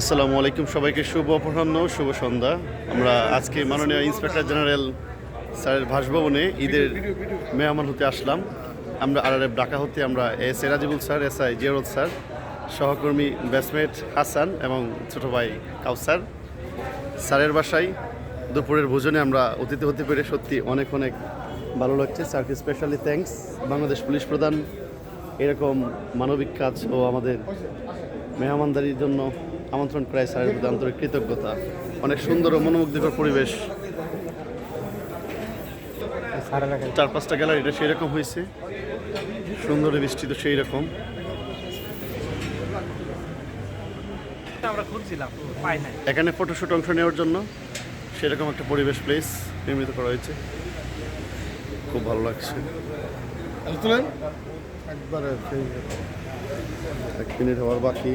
আসসালামু আলাইকুম সবাইকে, শুভ অপরাহ্ন, শুভ সন্ধ্যা। আমরা আজকে মাননীয় ইন্সপেক্টর জেনারেল স্যারের বাসভবনে ঈদের মেহমান হতে আসলাম। আমরা আর ঢাকা হতে আমরা S A Rajibul sir, S I Jiyarat sir, সহকর্মী ব্যাসমেট হাসান এবং ছোট ভাই কাউসার। স্যারের বাসায় দুপুরের ভোজনে আমরা অতিথি হতে পেরে সত্যি অনেক অনেক ভালো লাগছে। স্যারকে স্পেশালি থ্যাঙ্কস বাংলাদেশ পুলিশ প্রধান, এরকম মানবিক কাজ ও আমাদের মেহমানদারির জন্য আমন্ত্রণ করায় স্যারের প্রতি আন্তরিক কৃতজ্ঞতা। অনেক সুন্দর ও মনোমুগ্ধকর পরিবেশ। চার পাঁচটা গ্যালারিটা সেই রকম হয়েছে। সুন্দর বৃষ্টি সেই রকম আমরা খুঁজছিলাম পাই নাই। এখানে ফটোশ্যুট অংশ নেওয়ার জন্য সেরকম একটা পরিবেশ প্লেস নির্মিত করা হয়েছে। খুব ভালো লাগছে। একবারে সেই এক মিনিট হওয়ার বাকি।